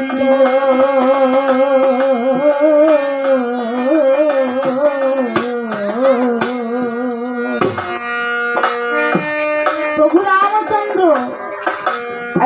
দিল প্রভু রামচন্দ্র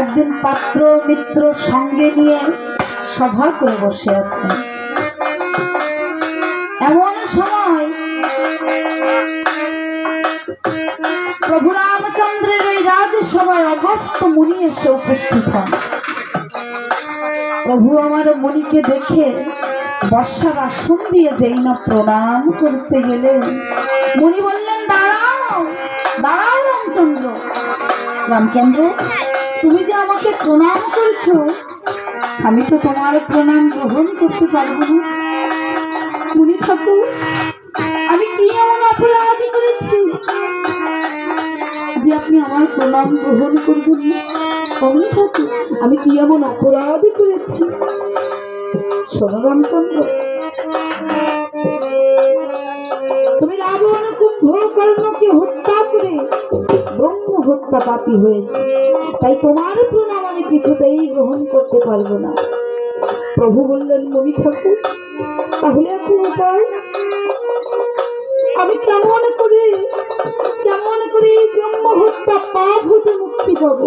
একদিন পাত্র মিত্র সঙ্গে নিয়ে সভা করে বসে আছেন। অগস্ত মুনি এসে উপস্থিত হন। প্রভু আমার মুনিকে দেখে বর্ষার আসন দিয়ে যেই না প্রণাম করতে গেলেন, মুনি বললেন, দাঁড়াও দাঁড়াও রামচন্দ্র। রামচন্দ্র, তুমি যে আমাকে প্রণাম করছ, আমি তো তোমার প্রণাম গ্রহণ করতে পারব না। মুনি ঠাকুর, আমি কি এমন অপরাধী আমার প্রণাম গ্রহণ করবেন না। অমনি আমি কি এমন অপরাধী করেছি? শোনো তুমি রাবণ কুম্ভকর্ণকে হত্যা করে ব্রহ্ম হত্যা পাপী হয়েছে। তাই তোমার প্রণাম আমি কিছুতেই গ্রহণ করতে পারব না। প্রভু বললেন মণি ঠাকুর, তাহলে এখন উপায়? আমি কেমন করে করে এই ব্রহ্ম হত্যা পাপ হতে মুক্তি পাবো।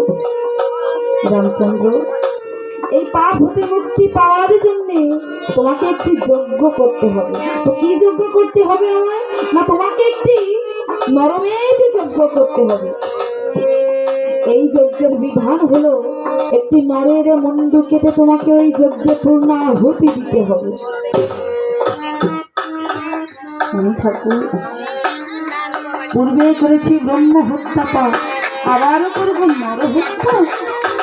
রামচন্দ্র, এই পাপ হতে মুক্তি পাওয়ার জন্য তোমাকে একটি যজ্ঞ করতে হবে। তো কি যজ্ঞ করতে হবে আমায়? না তোমাকে একটি নরমেদ যজ্ঞ করতে হবে? এই যজ্ঞের বিধান হলো, একটি নরের মুন্ডু কেটে তোমাকে ওই যজ্ঞে পূর্ণ আহুতি দিতে হবে। ঠাকুর পূর্বে করেছি ব্রহ্ম হত্যা আবারও করব নর হত্যা।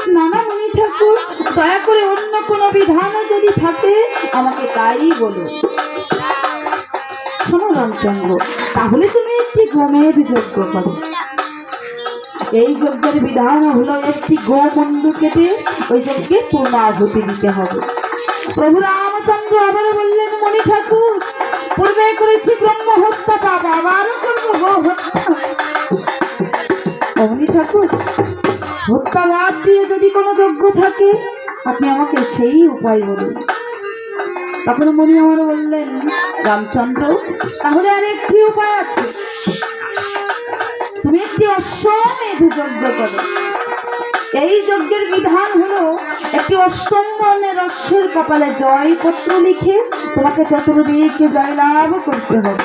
নানা মুনি ঠাকুর দয়া করে অন্য কোনো বিধান যদি থাকে, আমাকে তাই বলো। শোনো রামচন্দ্র, তাহলে তুমি একটি গোমেদ যজ্ঞ করো। এই যজ্ঞের বিধান হলো একটি গোমন্ডু কেটে ওই যজ্ঞে পূর্ণ আহুতি দিতে হবে। প্রভু রামচন্দ্র আবার বললেন, মণি ঠাকুর পূর্বে করেছি ব্রহ্ম হত্যা পাপ আবারও করব অমনি ঠাকুর, হত্যা বাদ দিয়ে যদি কোনো যজ্ঞ থাকে, আপনি আমাকে সেই উপায় বলুন। তখন মনি আমার বললেন, রামচন্দ্র, তাহলে আর একটি উপায় আছে। তুমি একটি অশ্বমেধ যজ্ঞ করো। এই যজ্ঞের বিধান হলো একটি বর্ণের অশ্বের কপালে জয় পত্র লিখে তোমাকে চতুর্দিকে জয়লাভ করতে হবে।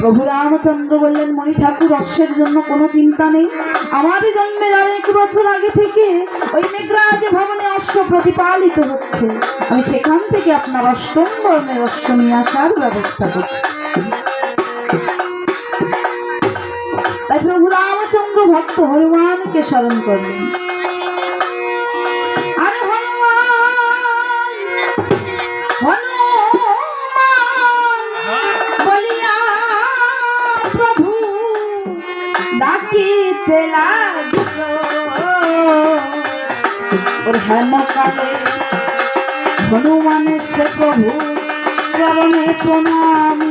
প্রভু রামচন্দ্র বললেন, মণি ঠাকুর, অশ্বের জন্য কোনো চিন্তা নেই। আমার জন্মের অনেক বছর আগে থেকে ওই মেঘরাজ ভবনে অশ্ব প্রতিপালিত হচ্ছে। আমি সেখান থেকে আপনার অষ্টম বর্ণের অশ্ব নিয়ে আসার ব্যবস্থা করছি। ভক্ত হনুমানকে স্মরণ করলেন হেমকালে হনুমানের সে প্রভু চরণে প্রণামিল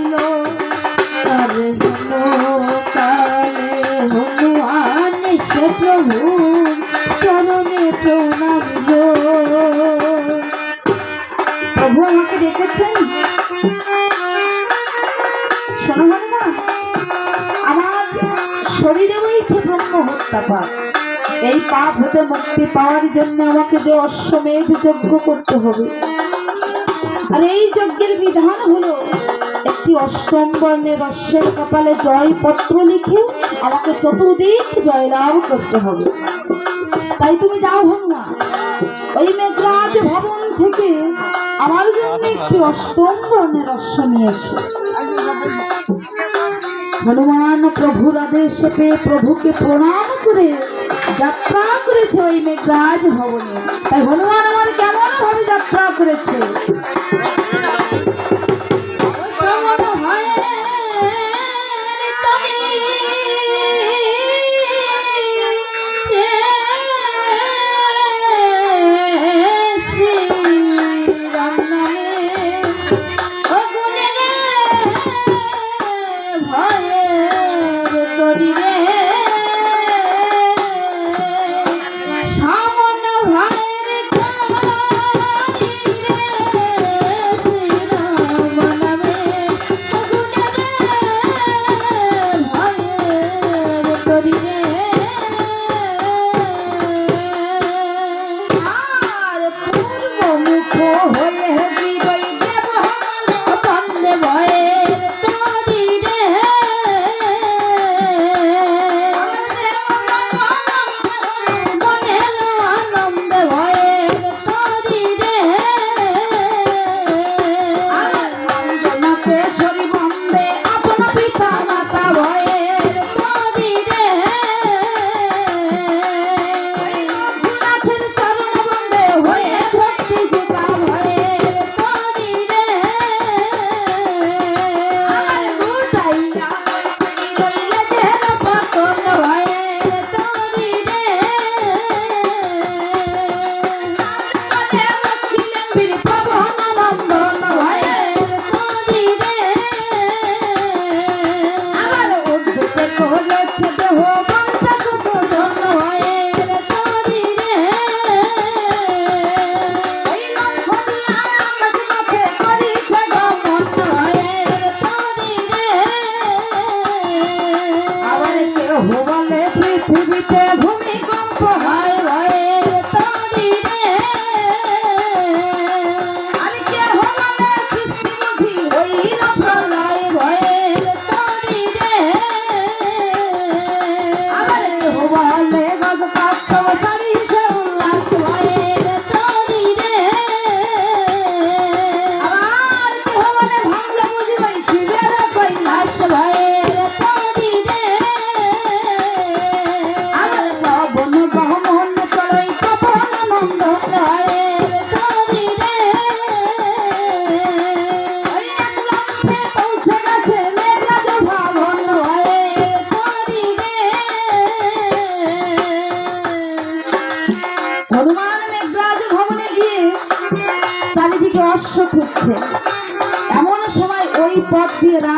মুক্তি পাওয়ার জন্য আমাকে যে অশ্বমেধ যজ্ঞ করতে হবে। আর এই যজ্ঞের বিধান হলো, একটি অষ্টম বর্ণের অশ্বের কপালে জয় পত্র লিখে আমাকে চতুর্দিক জয়লাভ করতে হবে। তাই তুমি যাও হনুমান, ওই মেঘরাজ ভবন থেকে আমার জন্য একটি অষ্টম বর্ণের অশ্ব নিয়ে এসো। হনুমান প্রভুর আদেশে পেয়ে প্রভুকে প্রণাম করে করেছে ওই মেঘরাজ ভবনে। তাই হনুমান আমার কেমন ভাবে যাত্রা করেছে?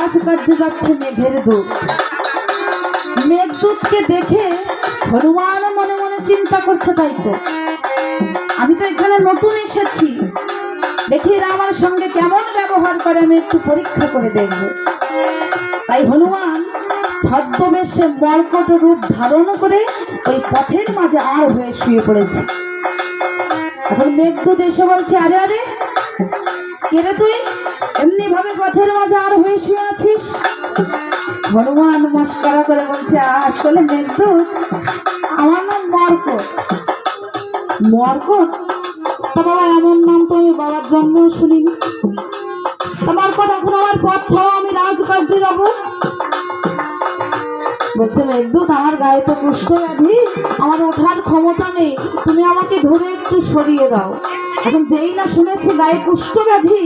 দিয়ে রাজকার্যে যাচ্ছে মেঘের দূত মেঘদূতকে দেখে হনুমান মনে মনে চিন্তা করছে তাই তো। আমি তো এখানে নতুন এসেছি। দেখি আমার সঙ্গে কেমন ব্যবহার করে, আমি একটু পরীক্ষা করে দেখব। তাই হনুমান ছদ্মবেশে মর্কট রূপ ধারণ করে ওই পথের মাঝে আর হয়ে শুয়ে পড়েছে। এখন মেঘদূত এসে বলছে, আরে আরে কে রে তুই? এমনি ভাবে পথের মাঝে আর হয়ে শুয়ে আছিস? ভগবান মস্করা করে বলছে, আসলে মেঘদূত আমার নাম মর্কট। মর্কট? তা বাবা, এমন নাম তো আমি বাবার জন্ম শুনিনি। আমার কথা এখন আমার পথ ছাড়া আমি রাজকার্যে যাব। বলছে মেঘদূত আমার গায়ে তো কুষ্ঠ ব্যাধি আমার ওঠার ক্ষমতা নেই। তুমি আমাকে ধরে একটু সরিয়ে দাও। এখন যেই না শুনেছি গায়ে কুষ্ঠ ব্যাধি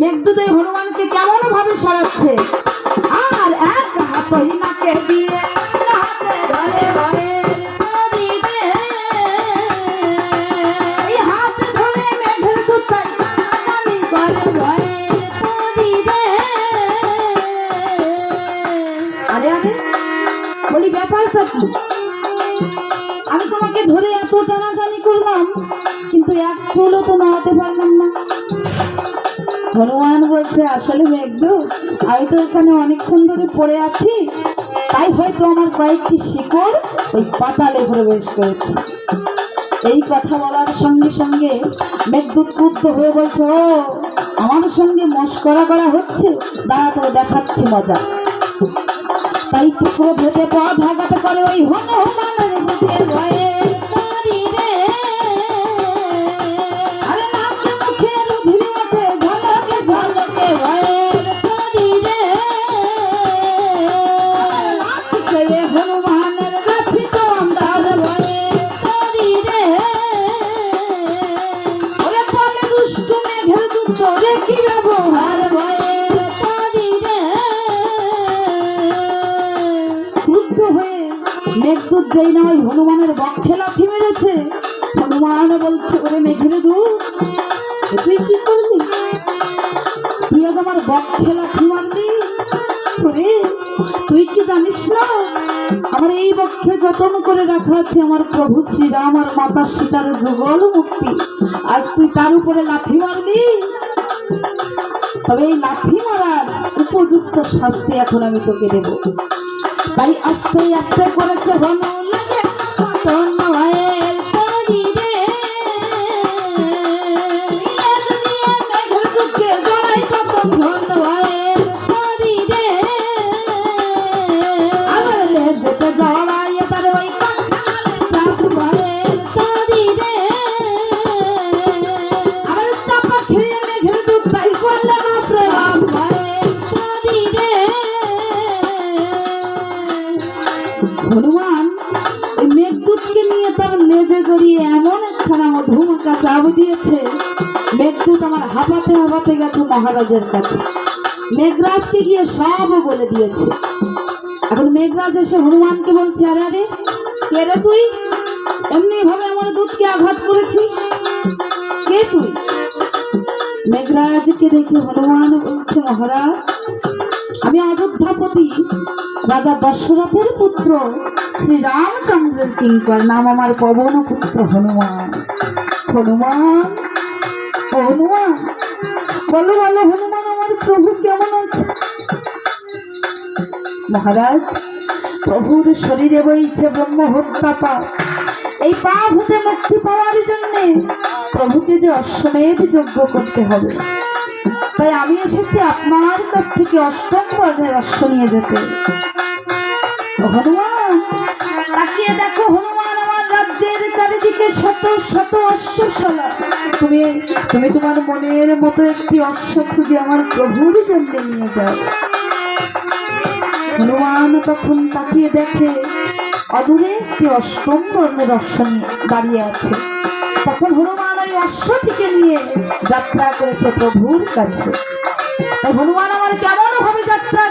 মেঘদূত এই হনুমানকে কেমন ভাবে সরাচ্ছে? আর এক হাতই দিয়ে। আরে আরে বলি ব্যাপারটা কি? আমি তোমাকে ধরে এত টানাটানি করলাম, কিন্তু এক চুলও তো নাড়াতে পারলাম না। হনুমান বলছে, আসলে মেঘদু আমি তো এখানে অনেকক্ষণ ধরে পড়ে আছি, তাই হয়তো আমার কয়েকটি শিকড় ওই পাতালে প্রবেশ করেছে। এই কথা বলার সঙ্গে সঙ্গে মেঘদূত ক্রুদ্ধ হয়ে বলছে, ও, আমার সঙ্গে মস্করা করা হচ্ছে, দাঁড়া করে দেখাচ্ছি মজা। তাই টুকরো ভেতে পথ আঘাত করে ওই হনুমানের বুকের ভয়ে। তুই কি জানিস না? আমার এই বক্ষে যতন করে রাখা আছে আমার প্রভু শ্রীরাম আর মাতা সীতার যুগল মুক্তি। আজ তুই তার উপরে লাথি মারলি তবে এই লাথি মারার উপযুক্ত শাস্তি এখন আমি তোকে দেবো। তাই আস্তে আস্তে করেছে হনু লেজে জড়িয়ে এমন একখানা মধুমাকা চাপ দিয়েছে, মেঘদূত আমার হাঁপাতে হাঁপাতে গেছে মহারাজের কাছে। মেঘরাজকে গিয়ে সব বলে দিয়েছে। এখন মেঘরাজ এসে হনুমানকে বলছে, আরে আরে, কে রে তুই? এমনি ভাবে আমার দুধকে আঘাত করেছিস? কে তুই? মেঘরাজকে দেখে হনুমান বলছে, মহারাজ, আমি অযোধ্যাপতি। রাজা দশরথের পুত্র শ্রী রামচন্দ্রের কিঙ্কর। নাম আমার পবন পুত্র হনুমান। হনুমান হনুমান, বলো বলো, হনুমান, আমার প্রভু কেমন আছে? মহারাজ, প্রভুর শরীরে বইছে ব্রহ্ম হত্যা পাপ। এই পাপ হতে মুক্তি পাওয়ার জন্যে প্রভুকে যে অশ্বমেধ যজ্ঞ করতে হবে। তাই আমি এসেছি আপনার কাছ থেকে অষ্টম বর্ণের অশ্ব নিয়ে যেতে। হনুমান তাকিয়ে চারিদিকে শত শত অশ্বশালা। তুমি তুমি তোমার মনের মতো একটি অশ্ব খুঁজে আমার প্রভুর জন্য নিয়ে যাও। হনুমান তখন তাকিয়ে দেখে অদূরে একটি অষ্টম বর্ণের অশ্ব দাঁড়িয়ে আছে। তখন হনুমান ওই অশ্বটিকে নিয়ে যাত্রা করেছে প্রভুর কাছে। তাই হনুমান আমার কেমন হবে যাত্রা